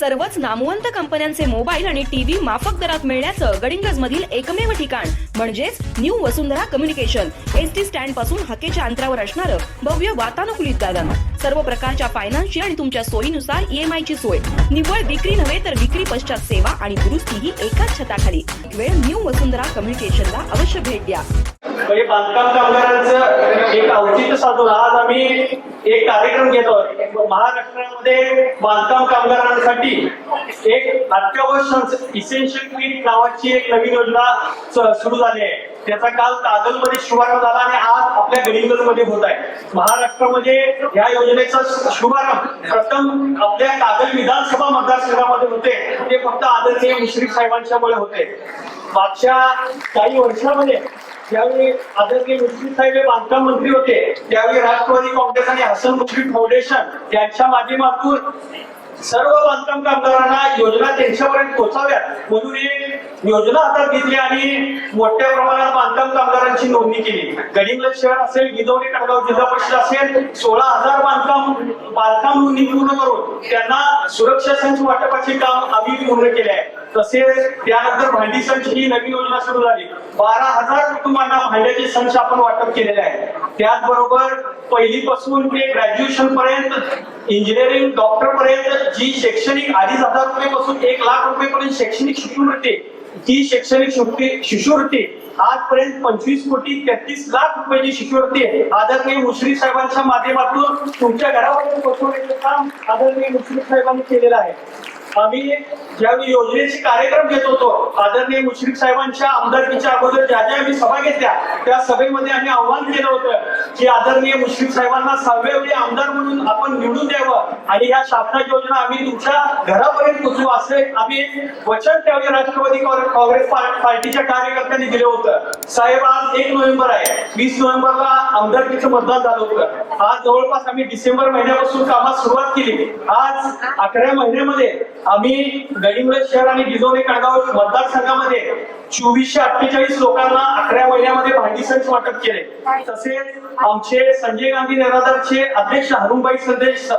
सर्वच नामवंत कंपन्यांचे मोबाईल आणि टीव्ही माफक दरात मिळण्याचं गडिंगज मधील एकमेव ठिकाण म्हणजेच new Vasundhara communication. S T स्टँडपासून हकेच्या अंतरावर असणारं भव्य वातानुकूलित दालन सर्व प्रकारच्या फायनान्सची आणि तुमच्या सोयीनुसार ईएमआय ची सोय. निव्वळ विक्री नव्हे तर विक्री पश्चात सेवा आणि दुरुस्ती ही एकाच छताखाली. वेळ न्यू वसुंधरा कम्युनिकेशनला अवश्य भेट द्या. म्हणजे बांधकाम कामगारांचं एक औचित्य साधून आज आम्ही एक कार्यक्रम घेतो महाराष्ट्रामध्ये बांधकाम कामगारांसाठी एक अत्यावश्यक इसेन्शियल किट नावाची एक नवीन योजना सुरू झाली आहे. त्याचा काल कागलमध्ये शुभारंभ झाला आणि आज आपल्या गडिंगलमध्ये होत आहे. महाराष्ट्रामध्ये या योजनेचा शुभारंभ प्रथम आपल्या कागल विधानसभा मतदारसंघामध्ये होते. ते फक्त आदरणीय मुश्रीफ साहेबांच्यामुळे होते. मागच्या काही वर्षामध्ये ज्यावेळी आदरणीय मुश्रीफ साहेब हे बांधकाम मंत्री होते त्यावेळी राष्ट्रवादी काँग्रेस आणि हसन मुश्रीफ फाउंडेशन यांच्या माध्यमातून सर्व बांधकाम कामगारांना योजना त्यांच्यापर्यंत पोहोचाव्यात. म्हणून एक योजना हातात घेतली आणि मोठ्या प्रमाणात बांधकाम कामगारांची नोंदणी केली. गडिंग्लज शहर असेल गिदवणे कडगाव जिल्हा परिषद असेल सोळा हजार बांधकाम बांधकाम नोंदणी पूर्ण करून त्यांना सुरक्षा संच वाटपाचे काम आम्ही पूर्ण केले आहे. तसेच त्यानंतर भांडी संच ही नवीन योजना सुरू झाली. बारा हजार कुटुंबांना भांड्याचे संच आपण वाटप केलेले आहे त्याचबरोबर पहिलीपासून ते ग्रॅज्युएशन पर्यंत इंजिनिअरिंग डॉक्टर पर्यंत जी शैक्षणिक अडीच हजार रुपये पासून एक लाख रुपये पर्यंत शैक्षणिक शिष्यवृत्ती जी शैक्षणिक शिष्यवृत्ती आजपर्यंत पंचवीस कोटी तेहतीस लाख रुपयाची शिष्यवृत्ती आदरणीय मुश्रीफ साहेबांच्या माध्यमातून तुमच्या घरापर्यंत पोहोचवण्याचं काम आदरणीय मुश्रीफ साहेबांनी केलेलं आहे. आम्ही ज्यावेळी योजनेचे कार्यक्रम घेत होतो. आदरणीय मुश्रीफ साहेबांच्या आमदारकीच्या अगोदर ज्या ज्या आम्ही सभा घेतल्या त्या सभेमध्ये आम्ही आव्हान केलं होतं की आदरणीय मुश्रीफ साहेबांना सहाव्या वेळी आमदार म्हणून आपण निवडून द्यावं आणि या शासनाची योजना आम्ही तुमच्या घरापर्यंत पोचवू असे आम्ही वचन त्यावेळी राष्ट्रवादी काँग्रेस पार्टीच्या कार्यकर्त्यांनी दिलं होतं. साहेब आज एक नोव्हेंबर आहे. वीस नोव्हेंबरला आमदारकीचं मतदान झालं होतं. आज जवळपास आम्ही डिसेंबर महिन्यापासून कामात सुरुवात केली. आज अकरा महिन्यामध्ये आम्ही गडिंग्लज शहर आणि गिजोने कडगाव मतदारसंघामध्ये चोवीसशे अठ्ठेचाळीस लोकांना अकरा महिन्यामध्ये भांडी संच वाटप केले. तसेच आमचे संजय गांधी निराधारचे अध्यक्ष हरुणबाई संदेश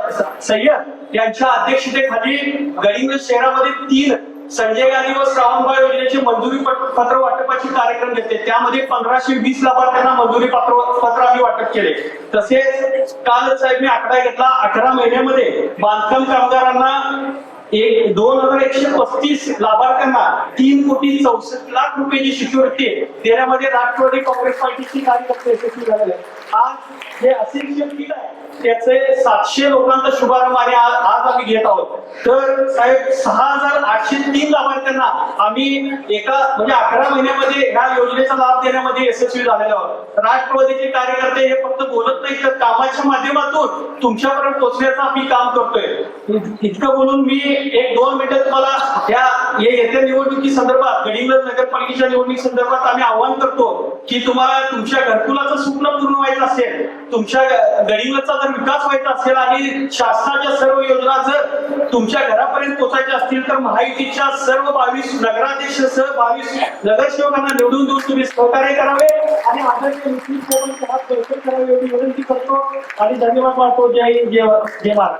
सय्यद यांच्या अध्यक्षतेखाली गडिंग्लज शहरामध्ये तीन संजय गांधी व श्रावणबाळ योजनेचे मंजुरी पत्र वाटपाचे कार्यक्रम घेतले. त्यामध्ये पंधराशे वीस लाभार्थ्यांना मंजुरी पत्र पत्र आम्ही वाटप केले. तसेच काल साहेब मी आकडा घेतला अठरा महिन्यामध्ये बांधकाम कामगारांना एक दोन हजार एकशे पस्तीस लाभार्थ्यांना तीन कोटी चौसष्ट लाख रुपयाची शिष्यवृत्ती देण्यामध्ये राष्ट्रवादी काँग्रेस पार्टीची कार्यकर्ते यशस्वी झालेले आज हे अशिक्षित किट आहे त्याचे सातशे लोकांचा शुभारंभ आणि आज आज आम्ही घेत आहोत. तर साहेब सहा हजार आठशे तीन लाभार्थ्यांना आम्ही एका म्हणजे अकरा महिन्यामध्ये ह्या योजनेचा लाभ देण्यामध्ये यशस्वी झालेलो आहोत. राष्ट्रवादीचे कार्यकर्ते हे फक्त बोलत नाही तर कामाच्या माध्यमातून तुमच्यापर्यंत पोहोचण्याचं आम्ही काम करतोय. इतकं बोलून मी एक दोन मिनिटं तुम्हाला या या येत्या निवडणुकी संदर्भात गडिंग्लज नगरपालिकेच्या निवडणुकी संदर्भात आम्ही आवाहन करतो की तुम्हाला तुमच्या घरकुलाचं स्वप्न पूर्ण व्हायचं असेल तुमच्या ग- जर विकास व्हायचा असेल आणि शासनाच्या सर्व योजना जर तुमच्या घरापर्यंत पोहोचायच्या असतील तर महायुतीच्या सर्व बावीस नगराध्यक्षसह बावीस नगरसेवकांना निवडून देऊन तुम्ही सहकार्य करावे. आणि आदरणीय करावे एवढी विनंती करतो. आणि धन्यवाद मानतो जय जय जय महाराज